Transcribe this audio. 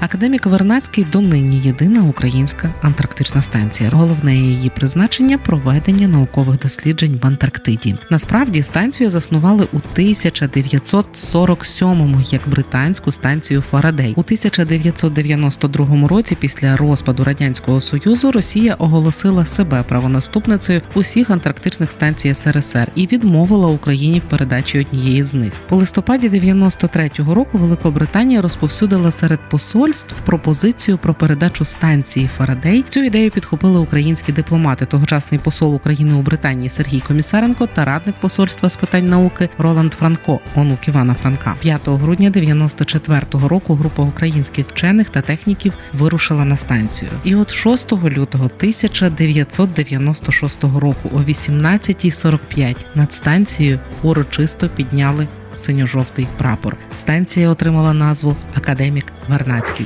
Академік Вернацький донині єдина українська антарктична станція. Головне її призначення проведення наукових досліджень в Антарктиді. Насправді станцію заснували у 1947-му як британську станцію Фарадей. У 1992 році, після розпаду радянського союзу, Росія оголосила себе правонаступницею усіх антарктичних станцій СРСР і відмовила Україні в передачі однієї з них. По листопаді 93-го року Великобританія розповсюдила серед посольств пропозицію про передачу станції Фарадей. Цю ідею підхопили українські дипломати. Тогочасний посол України у Британії Сергій Комісаренко та радник посольства з питань науки Роланд Франко, онук Івана Франка. 5 грудня 94-го року група українських вчених та техніків вирушила на станцію. І от 6 лютого 1996 року о 18.45 над станцією урочисто підняли синьо-жовтий прапор. Станція отримала назву Академік Вернацький.